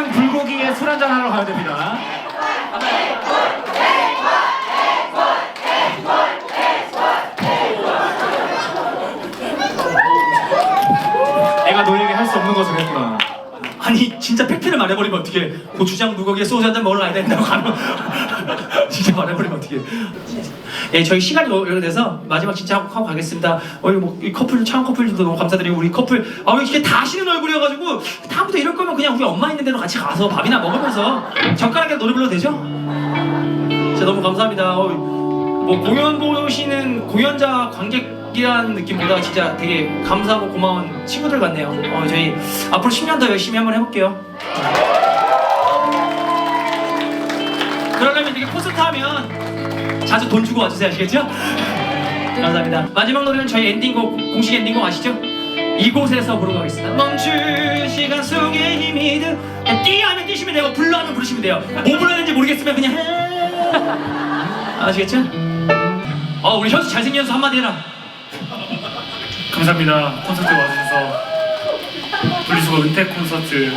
고추장 불고기에 술 한잔 하러 가야 됩니다. 내가 너에게 할 수 없는 것을 했구나. 아니 진짜 팩트를 말해버리면 어떻게 고추장 불고기에 소주 한 잔 먹으러 가야 된다고 가면 진짜 말해버리면 어떻게 예 저희 시간이 오래 돼서 마지막 진짜 하고, 하고 가겠습니다. 어, 이거 뭐이 커플 차원 커플들도 너무 감사드리고 우리 커플 아 이렇게 다 아시는 얼굴이어가지고 다음부터 이럴 거면 그냥 우리 엄마 있는 데로 같이 가서 밥이나 먹으면서 젓가락에 노래 불러도 되죠? 진짜 너무 감사합니다. 어, 뭐 공연 보시는 공연자 관객 이라는 느낌보다 진짜 되게 감사하고 고마운 친구들 같네요. 어, 저희 앞으로 10년 더 열심히 한번 해볼게요. 그러려면 이렇게 콘서트 하면 자주 돈 주고 와주세요. 아시겠죠? 감사합니다. 마지막 노래는 저희 엔딩곡, 공식 엔딩곡 아시죠? 이곳에서 부르고 가겠습니다. 멈춘 시간 속에 힘이 드 뛰어하면 뛰시면 되고 불러하면 부르시면 돼요. 뭐 불러야 되는지 모르겠으면 그냥 아시겠죠? 어 우리 현수 잘생긴 현수 한마디 해라 감사합니다. 콘서트 와주셔서 분리수거 은퇴 콘서트